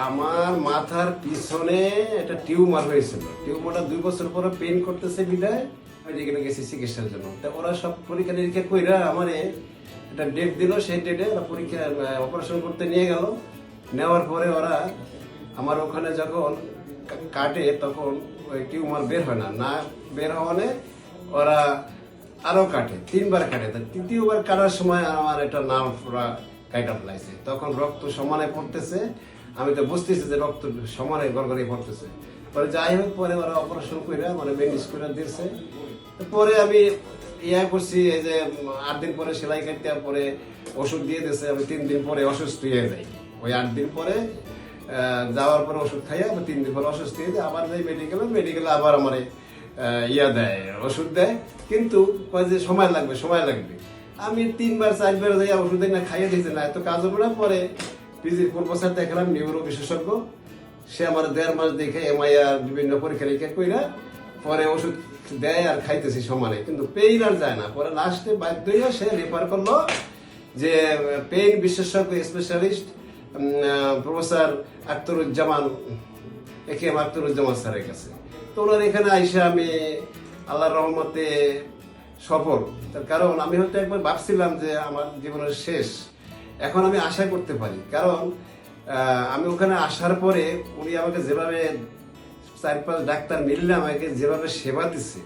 আমার মাথার পিছনে একটা টিউমার হয়েছিল। টিউমারটা দুই বছর পরে পেন করতেছে বিদায় আমি যেখানে গেছি চিকিৎসার জন্য। তা ওরা সব পরীক্ষা নিরীক্ষা কইরা আমারে একটা ডেট দিল, সেই ডেটে ওরা পরীক্ষা অপারেশন করতে নিয়ে গেল। নেওয়ার পরে ওরা আমার ওখানে যখন কাটে তখন ওই টিউমার বের হয় না। না বের হওয়ানে ওরা আরও কাটে, তিনবার কাটে। তৃতীয়বার কাটার সময় আমার একটা নাম পুরা কাইটা ফেলাইছে তখন রক্ত সমানে পড়তেছে। আমি তো বুঝতেছি যে রক্ত সমানে গড়গড়িয়ে পড়তেছে পরে যাই হোক, পরে ওরা অপারেশন করে মানে ব্যান্ডেজ করে দিয়েছে। পরে আমি ইয়া করছি, এই যে, আট দিন পরে সেলাই কাটতে, পরে ওষুধ দিয়ে দিয়েছে, আমি তিন দিন পরে অসুস্থ হয়ে যাই। ওই আট দিন পরে যাওয়ার পরে ওষুধ খাইয়া আবার তিন দিন পরে অসুস্থ হয়ে যায় আবার যাই মেডিকেলে মেডিকেলে আবার আমার ইয়া দেয়, ওষুধ দেয়। কিন্তু কয় যে সময় লাগবে সময় লাগবে। আমি তিনবার, চারবার যাই ওষুধ না খাইয়ে দিয়েছে না, এত কাজ হবে না। পরে পিজির প্রফেসর দেখালাম নিউরো বিশেষজ্ঞ। সে আমার দেড় মাস দেখে এমআইআর বিভিন্ন পরীক্ষা নিরীক্ষা কইরা পরে ওষুধ দেয় আর খাইতেছি সমানে। কিন্তু পেইন আর যায় না। পরে লাস্টে বাধ্য হইয়া সে রেফার করল যে পেইন বিশেষজ্ঞ স্পেশালিস্ট প্রফেসর আক্তরুজ্জামান একে এম আক্তরুজ্জামান স্যারের কাছে। তো ওনার এখানে আইসা আমি আল্লাহর রহমতে সফল। তার কারণ আমি হয়তো একবার ভাবছিলাম যে আমার জীবনের শেষ এখন আমি আশা করতে পারি। কারণ আমি ওখানে আসার পরে উনি আমাকে যেভাবে চার পাঁচ ডাক্তার মিললে আমাকে যেভাবে সেবা দিচ্ছে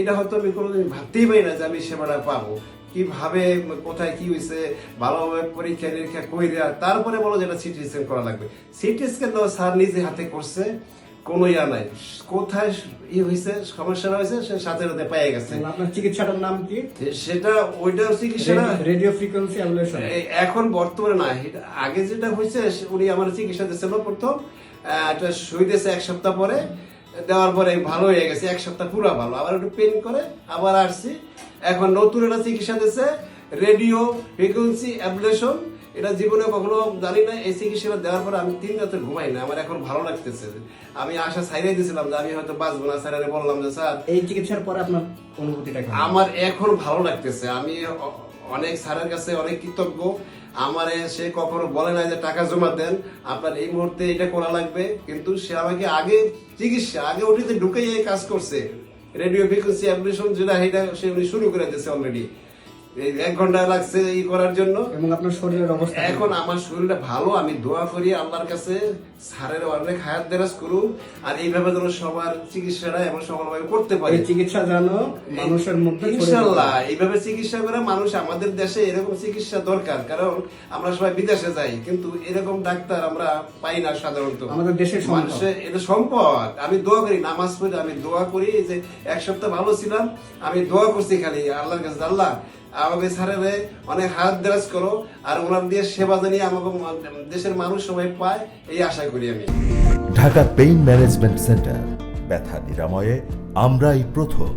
এটা হয়তো আমি কোনোদিন ভাবতেই পারি না যে আমি সেবাটা পাবো। কীভাবে, কোথায় কি হয়েছে ভালোভাবে পরীক্ষা নিরীক্ষা কইরা তারপরে বলো যেটা সিটি স্ক্যান করা লাগবে। সিটি স্ক্যান তো স্যার নিজে হাতে করছে কোনো ইয়া নাই। কোথায় ই হয়েছে সমস্যাটা হয়েছে সে সাথে সাথে পেয়ে গেছে। আপনার চিকিৎসাটার নাম কি? সেটা ওইটা চিকিৎসাটা রেডিও ফ্রিকোয়েন্সি অ্যাবলেশন। এখন বর্তমানে না আগে যেটা হয়েছে উনি আমার চিকিৎসা দিয়েছিল প্রথম আহ, একটা সুই দিয়েছে এক সপ্তাহ পরে দেওয়ার পরে ভালো হয়ে গেছে এক সপ্তাহ পুরো ভালো। আবার একটু পেন করে আবার আসছি। এখন নতুন একটা চিকিৎসা দিয়েছে রেডিও ফ্রিকুয়েন্সি অ্যাবলেশন এটা জীবনে কখনো জানি না এই চিকিৎসাটা দেওয়ার পরে আমি তিন রাতে ঘুমাই না আমার এখন ভালো লাগতেছে। আমি আশা ছাইড়াই দিয়েছিলাম যে আমি হয়তো বাঁচবো না স্যারে বললাম যে স্যার এই চিকিৎসার পরে আপনার অনুভূতিটা আমার এখন ভালো লাগতেছে। আমি অনেক স্যারের কাছে অনেক কৃতজ্ঞ। আমার সে কখনো বলে না যে টাকা জমা দেন আপনার এই মুহূর্তে এটা করা লাগবে। কিন্তু সে আমাকে আগে চিকিৎসা আগে ওটিতে ঢুকে এই কাজ করছে। রেডিও ফ্রিকোয়েন্সি অ্যাপ্লিকেশন যেটা সেটা সে শুরু করে দিয়েছে অলরেডি এক ঘণ্টা লাগছে ই করার জন্য। এবং আপনার শরীরের অবস্থা এখন আমার শরীরটা ভালো আমি দোয়া করি আল্লাহর কাছে। স্যারের অনেক হায়াত দেরাজ করুক আর এইভাবে যেন সবার চিকিৎসাটা এবং সফলভাবে করতে পারি। চিকিৎসা যেন মানুষের মধ্যে ইনশাল্লাহ এইভাবে চিকিৎসা করে মানুষ আমাদের দেশে এরকম চিকিৎসা দরকার। কারণ আমরা সবাই বিদেশে যাই কিন্তু এরকম ডাক্তার আমরা পাই না সাধারণত। আমাদের দেশের মানুষের এটা সম্পদ। আমি দোয়া করি নামাজ পড়ে আমি দোয়া করি যে এক সপ্তাহ ভালো ছিলাম আমি দোয়া করছি খালি আল্লাহর কাছে আল্লাহ আমাকে স্যারের অনেক হাত দেরাজ করো, আর ওনার দিয়ে সেবা জানিয়ে আমাকে দেশের মানুষ সবাই পায়, এই আশা করি আমি। ঢাকা পেইন ম্যানেজমেন্ট সেন্টার, ব্যথা নিরাময়ে, আমরাই প্রথম।